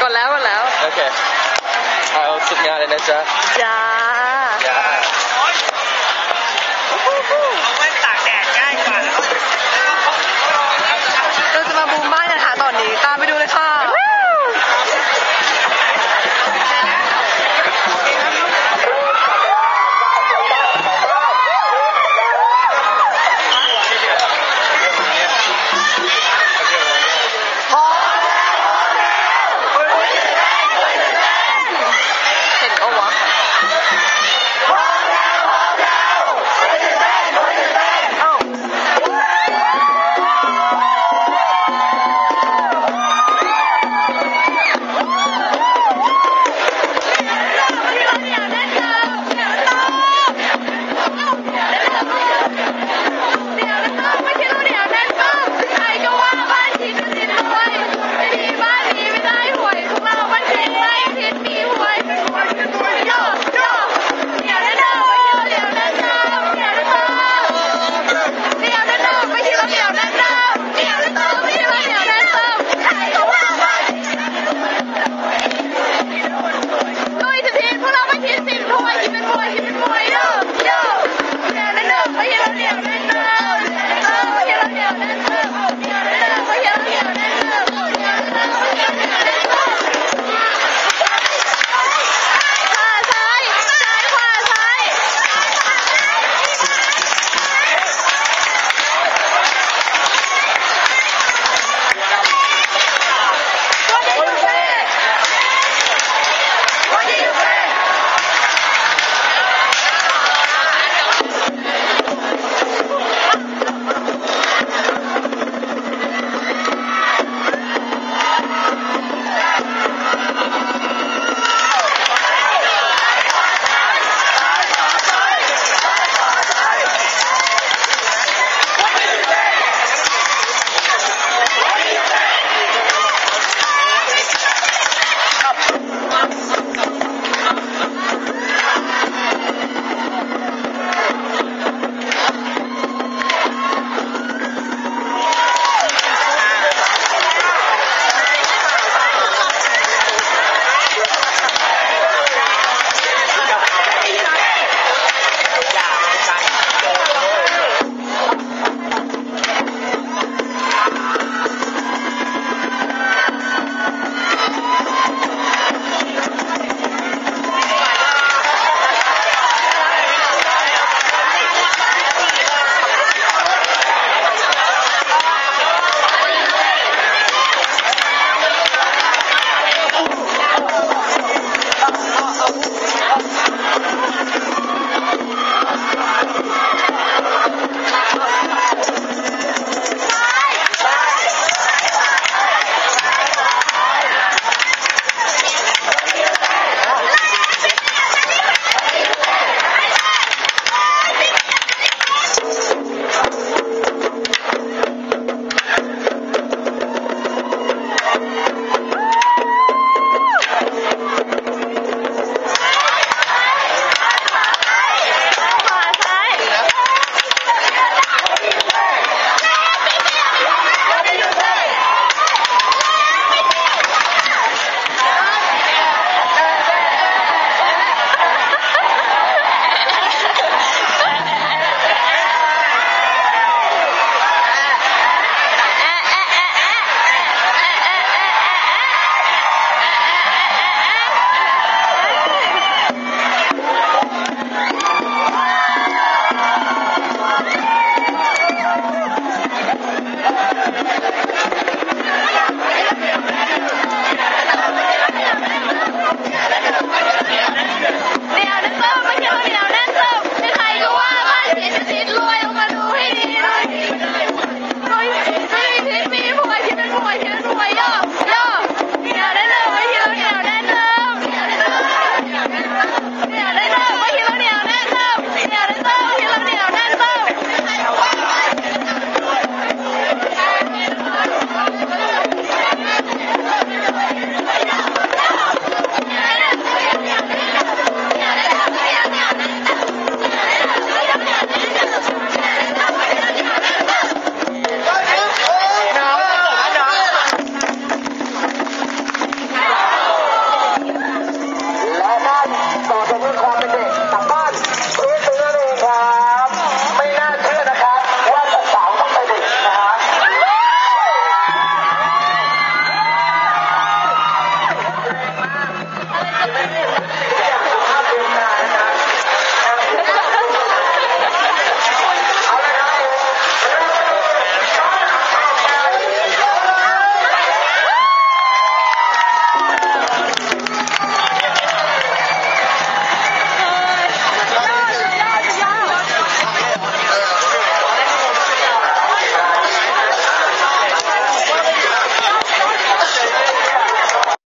กดแล้วกดแล้ว โอเคเอาสุดงานเลยนะจ๊ะจ้าจ้าเอตากแดดง่ายกว่าเราจะมาบูมบ้านกันค่ะตอนนี้ ตามไปดู